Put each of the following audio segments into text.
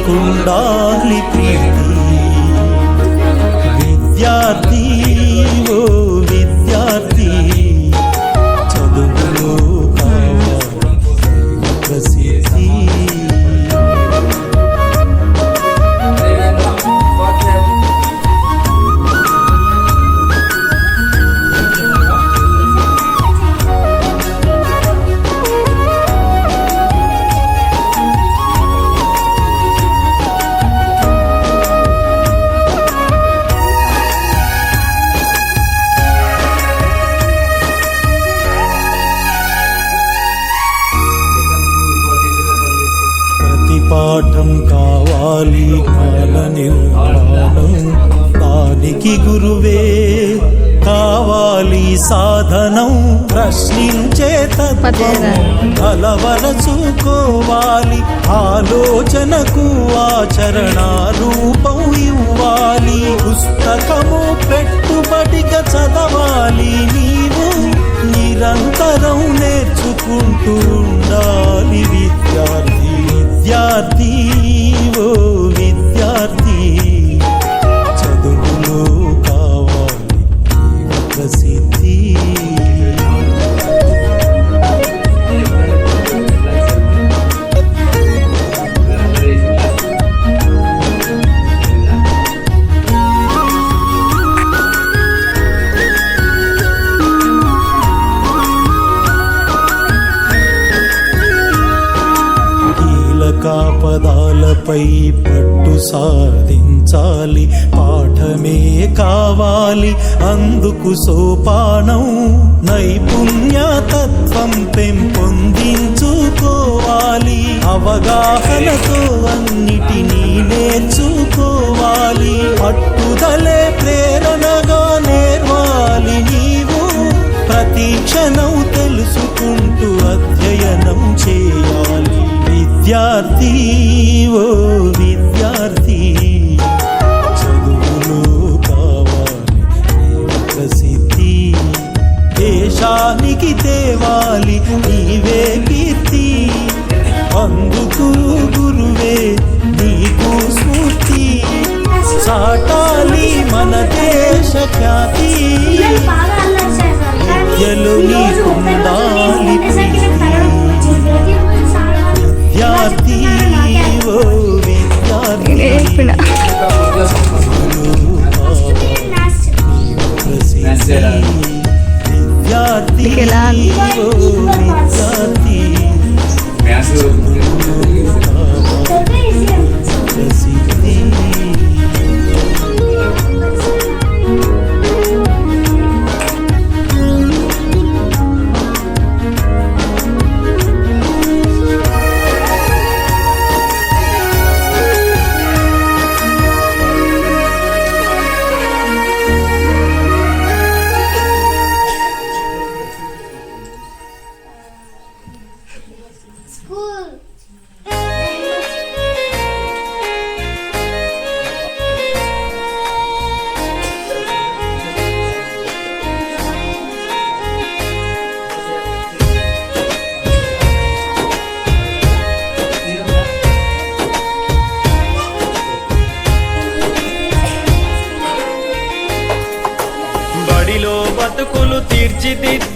విద్యలు నీకుండాలి పాఠం కావాలి కాల నిర్మాణం దానికి గురువే. కావాలి సాధనం ప్రశ్నించే తత్వం కలవరచుకోవాలి ఆలోచనకు ఆచరణ రూపం ఇవ్వాలి. పుస్తకము పెట్టుబడిగా చదవాలి నీవు నిరంతరం నేర్చుకుంటూ ఉండాలి విద్యార్థి. విద్యార్థి ఓ విద్యార్థి. అందుకు సోపానం నైపుణ్య తత్వం పెంపొందించుకోవాలి. అవగాహనతో అన్నిటినీ నేర్చుకోవాలి. పట్టుదలే ప్రేరణగా నేర్వాలి నీవు. ప్రతి క్షణం తెలుసుకుంటూ అధ్యయనం చేయాలి. విద్యార్థి ఓ కానీ విద్యలో ఈ రోజు నీకుండాలి ఒక్కరోజు సెకండ్ తరగతి వచ్చింది. ప్రతిరోజు సాయంత్రం విద్యార్థి ఓ విద్యార్థి చెప్పిన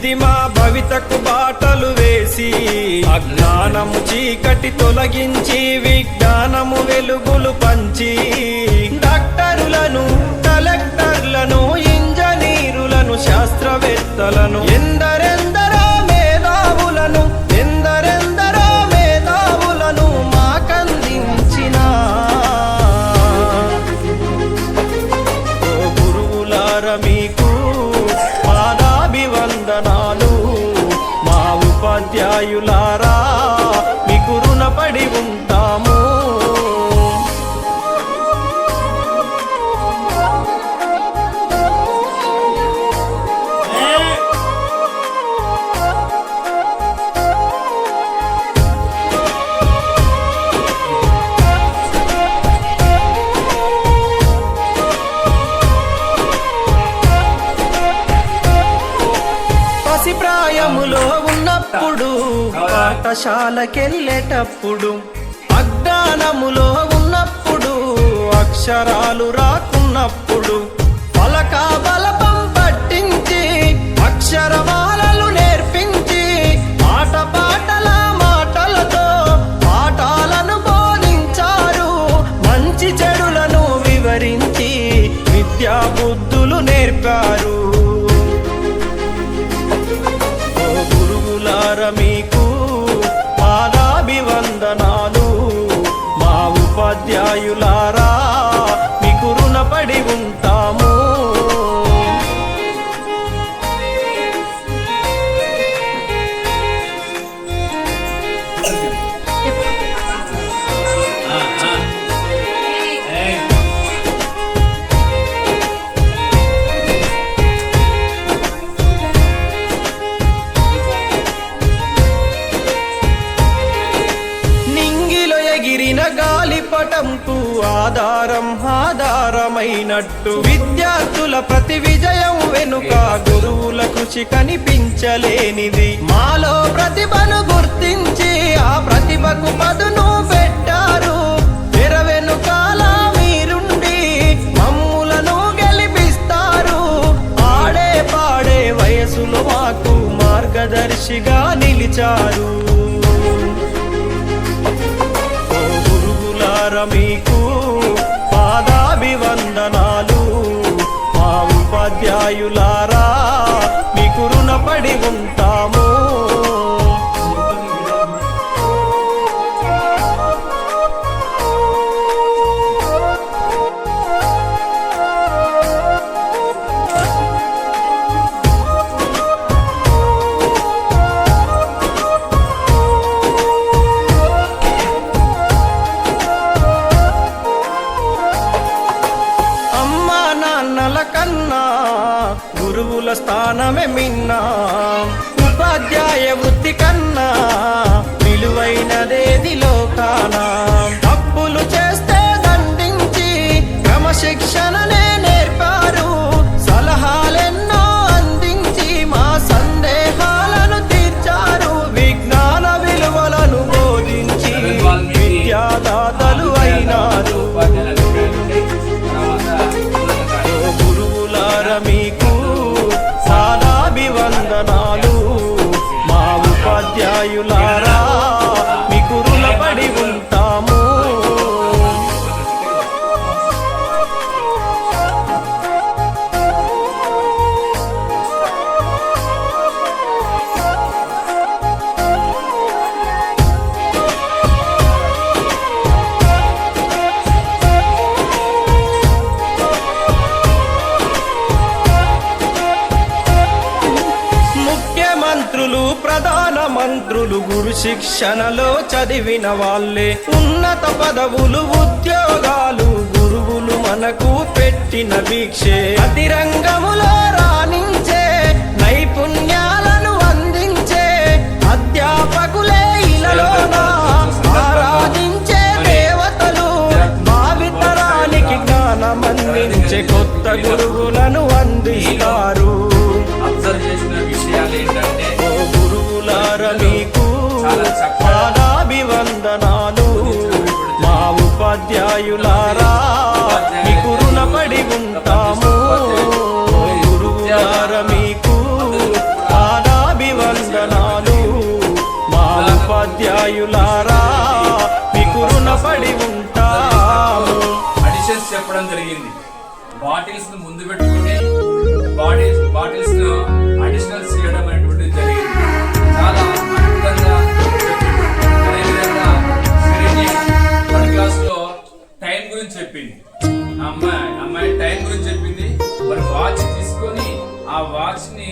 ఇది మా భవితకు బాటలు వేసి. అజ్ఞానము చీకటి తొలగించి విజ్ఞానము వెలుగులు పంచి. డాక్టరులను కలెక్టర్లను ఇంజనీరులను శాస్త్రవేత్తలను ఎందరెందరో మేధావులను ఎందరెందరో మేధావులను మాకందించిన. ఓ గురువులార మీకు ఉపాధ్యాయులారా పాఠశాలకెళ్ళేటప్పుడు అజ్ఞానములో ఉన్నప్పుడు అక్షరాలు రాకున్నప్పుడు పలక బలపం పట్టించి అక్షరమా ఆధారమైనట్టు విద్యార్థుల ప్రతి విజయం వెనుక గురువుల కృషి కనిపించలేనిది. మాలో ప్రతిభను గుర్తించి ఆ ప్రతిభకు పదును పెట్టారు. తెర వెనుకాల మీరుండి మమ్ములను గెలిపిస్తారు. ఆడే పాడే వయసులో మాకు మార్గదర్శిగా నిలిచారు. మీకు సహాయులారా మీకు రుణపడి ఉంటాము. ఉపాధ్యాయ శిక్షణలో చదివిన వాళ్ళే. ఉన్నత పదవులు ఉద్యోగాలు గురువులు మనకు పెట్టిన వీక్షే అతి రంగములో రాణించే నైపుణ్యాలను అందించే అధ్యాపకులే ఇలలో ఆరాధించే దేవతలు భావితరానికి జ్ఞానం అందించే కొత్త గురువులను అందిస్తారు. బాటిల్స్ను ముందు పెట్టుకుని బాటిల్స్ బాటిల్స్ను అడిషనల్స్ చేయడం అనేటువంటిది జరిగింది. చాలా అద్భుతంగా అదేవిధంగా శిరీష్ క్లాస్లో టైం గురించి చెప్పింది. అమ్మాయి అమ్మాయి టైం గురించి చెప్పింది. మరి వాచ్ తీసుకొని ఆ వాచ్ని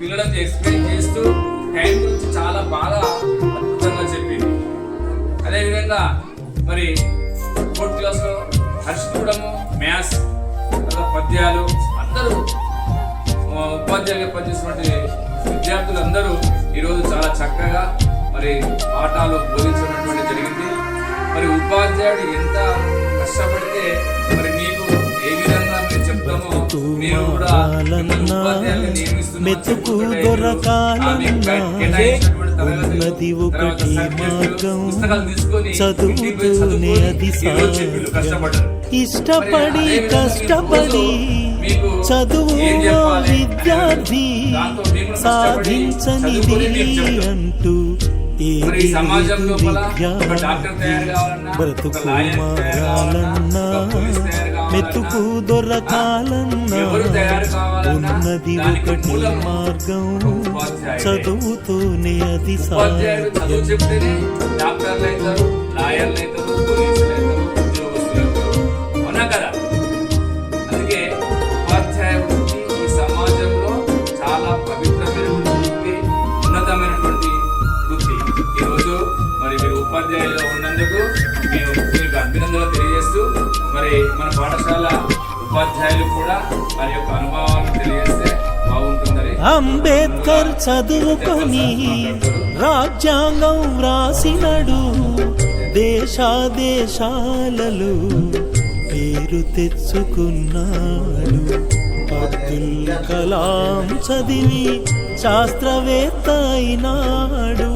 పిల్లలకు ఎక్స్ప్లెయిన్ చేస్తూ టైం గురించి చాలా బాగా అద్భుతంగా చెప్పింది. అదేవిధంగా మరి ఫోర్త్ క్లాస్లో హర్షిత్ కూడాము మ్యాథ్స్ పద్యాలు. అందరూ. ఉపాధ్యాయులుగా పనిచేసినటువంటి విద్యార్థులందరూ ఈరోజు చాలా చక్కగా మరి పాఠాలు బోధించినటువంటి జరిగింది. మరి ఉపాధ్యాయుడు ఎంత కష్టపడితే మరి బ్రతుకు మారాలన్నా మెతుకు దొరకాలన్నా ఉన్నది ఒకటి మార్గం చదువుతూనే అది. ఇష్టపడి కష్టపడి చదువు? విద్యార్థి సాధించనిది. అంటూ మరి ఏది ఈ సమాజం లేదు లోపల విద్య ఒక డాక్టర్ తయారు కావాలన్నా, ఒక బ్రతుకు మారాలన్నా మెతుకు దొరకాలన్నా ఉన్నది ఒకటి మార్గం. చదువుతూనే అది ఉపాధ్యాయులు మరి మీరు ఉన్నందుకు మేము మీకు అభినందనలు తెలియజేస్తూ మరి మన పాఠశాల ఉపాధ్యాయులు కూడా వారి యొక్క అనుభవాలను తెలియజేస్తే బాగుంటుందని అంబేద్కర్ చదువుకొని రాజ్యాంగం వ్రాసినడు. దేశాదేశాలలో పేరు తెచ్చుకున్నాడు. అబ్దుల్ కలాం చదివి శాస్త్రవేత్త అయినాడు.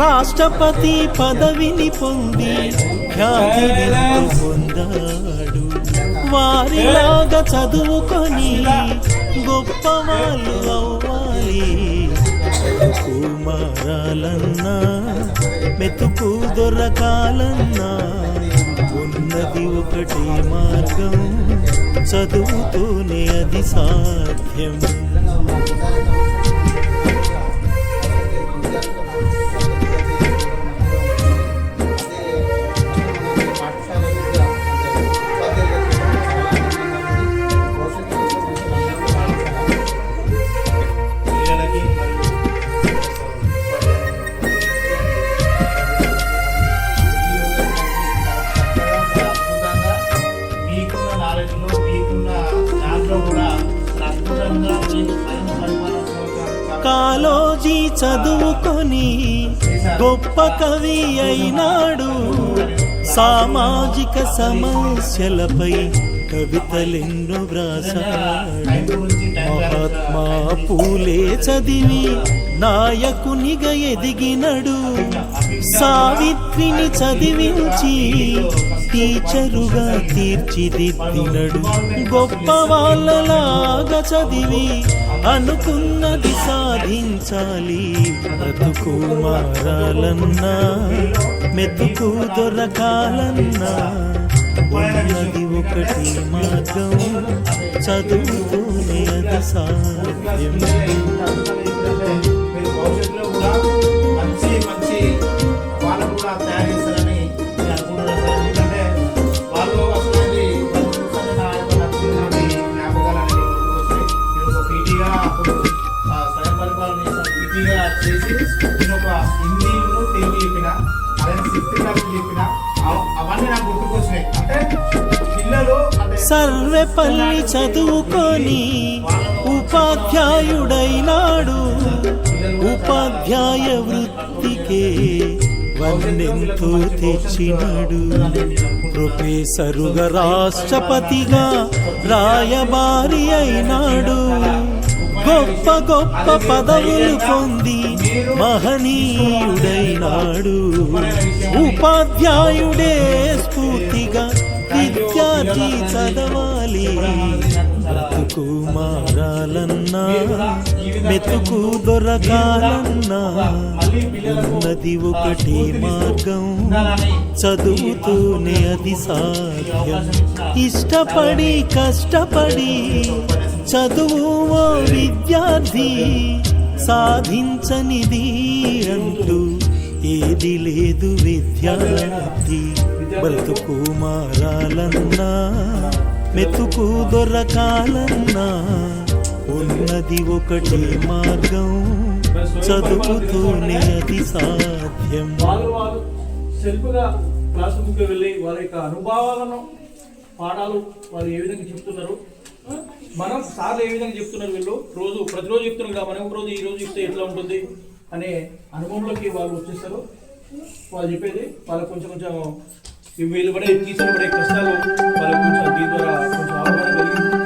రాష్ట్రపతి పదవిని పొంది ఖ్యాతిని పొందాడు వారిలాగా చదువుకొని గొప్ప వాళ్ళు అవ్వాలి. కుమారాలన్నా మెతుకు దొరకాలన్నా ఉన్నది ఒకటి మార్గం చదువుతూనే అది సాధ్యం. చదువుకొని గొప్ప కవి అయినాడు. సామాజిక సమస్యలపై కవితలెన్నో వ్రాసాడు. మహాత్మా పూలే చదివి నాయకునిగా ఎదిగినడు. సావిత్రిని చదివించి టీచరుగా తీర్చిదిద్దినడు. గొప్ప వాళ్ళలాగా చదివి అనుకున్నది సాధించాలి. బ్రతుకు మారాలన్నా మెతుకు దొరకాలన్నా ఉన్నది ఒకటి మార్గం చదువుతూనే అది సాధ్యం. సర్వపల్లి చదువుకొని ఉపాధ్యాయుడైనాడు. ఉపాధ్యాయ వృత్తికే వన్నెంతో తెచ్చినాడు. ప్రొఫెసరుగా రాష్ట్రపతిగా రాయబారి అయినాడు. గొప్ప గొప్ప పదవులు పొంది మహనీయుడైనాడు. ఉపాధ్యాయుడే స్ఫూర్తిగా విద్యార్థి చదవాలి. బ్రతుకు మారాలన్నా మెతుకు దొరకాలన్నా ఉన్నది ఒకటి మార్గం. చదువుతూనే అది సాధ్యం. ఇష్టపడి కష్టపడి చదువు విద్యార్థి. సాధించనిది అంటూ ఏది లేదు విద్యార్థి. బతుకు మారాలన్నా మెతుకు దొరకాలన్నా ఉన్నది ఒకటి మార్గం చదువుతూనే అది సాధ్యం. వాళ్ళు వాళ్ళు సెల్ఫ్గా క్లాస్ రూమ్కి వెళ్ళి వారి యొక్క అనుభవాలను పాఠాలు వారు ఏ విధంగా చెప్తున్నారు మనం సార్లు ఏ విధంగా చెప్తున్నారు వీళ్ళు? రోజు ప్రతిరోజు చెప్తున్నారు కదా మనం ఒక రోజు ఈ రోజు చెప్తే ఎట్లా ఉంటుంది అనే అనుభవంలోకి వాళ్ళు వచ్చేస్తారు. వాళ్ళు చెప్పేది వాళ్ళకి కొంచెం కొంచెం ఈ వీళ్ళు పడే టీచర్లు పడే కష్టాలు వాళ్ళకు కొంచెం దీని ద్వారా కొంచెం అవగాహన కలిగి కలిగిందని నేను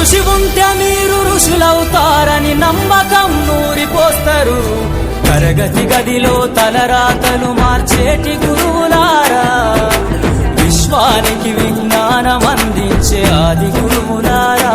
కృషి ఉంటే మీరు ఋషులవుతారని నమ్మకం నూరిపోస్తారు. తరగతి గదిలో తలరాతలు మార్చేటి గురువులారా. విశ్వానికి విజ్ఞానం అందించే ఆది గురువులారా.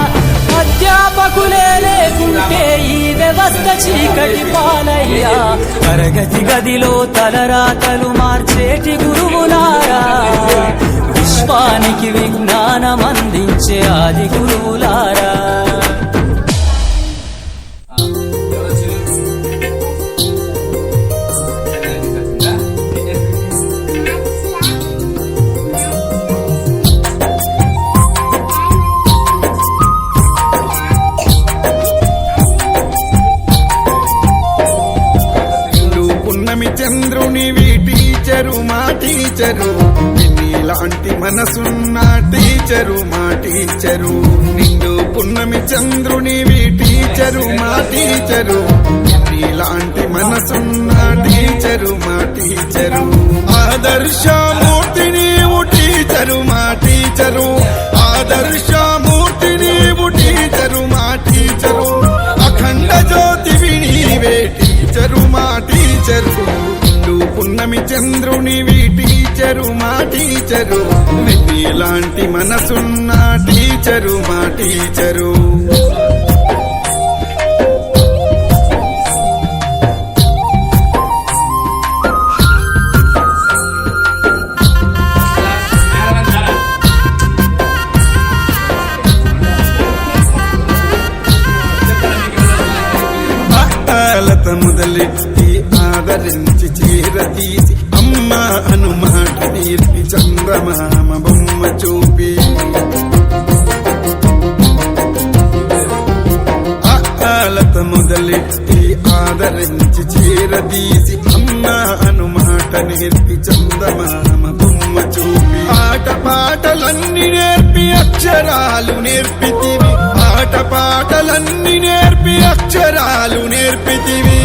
అధ్యాపకులే లేకుంటే ఈ వ్యవస్థ చీకటి పాలయ్యా. తరగతి గదిలో తలరాతలు మార్చేటి గురువులారా. విశ్వానికి విజ్ఞానం అందించే ఆది గురువులారా. టీచరు నీలాంటి మనసున్న టీచరు మా టీచరు నిండు పున్నమి చంద్రుని టీచరు మా టీచరు నీలాంటి మనసున్న టీచరు మా టీచరు ఆదర్శ ఆదర్శమూర్తి నీవు టీచరు మా టీచరు ఆదర్శ ఆదర్శమూర్తి నీవు టీచరు మా టీచరు అఖండ జ్యోతివి నీవే టీచరు మా టీచరు పున్నమి చంద్రుని టీచరు మా టీచరు. ఎలాంటి మనసున్న టీచరు మా టీచరు. చందమామ బొమ్మ చూపి. ఆలత మొదలెట్టి ఆదరించి చీరదీసి అమ్మ అను నేర్పి చందమామ బొమ్మ చూపి. ఆట పాటలన్నీ నేర్పి అక్షరాలు నేర్పితివి ఆట పాటలన్నీ నేర్పి అక్షరాలు నేర్పితివి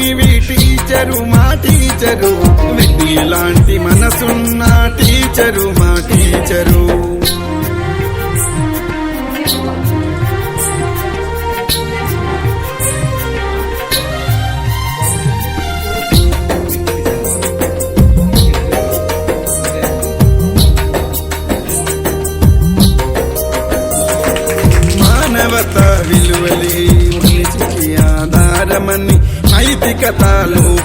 చంద్రునివి టీచరు మా టీచరు. లాంటి మనసున్న టీచరు మా టీచరు. నైతికత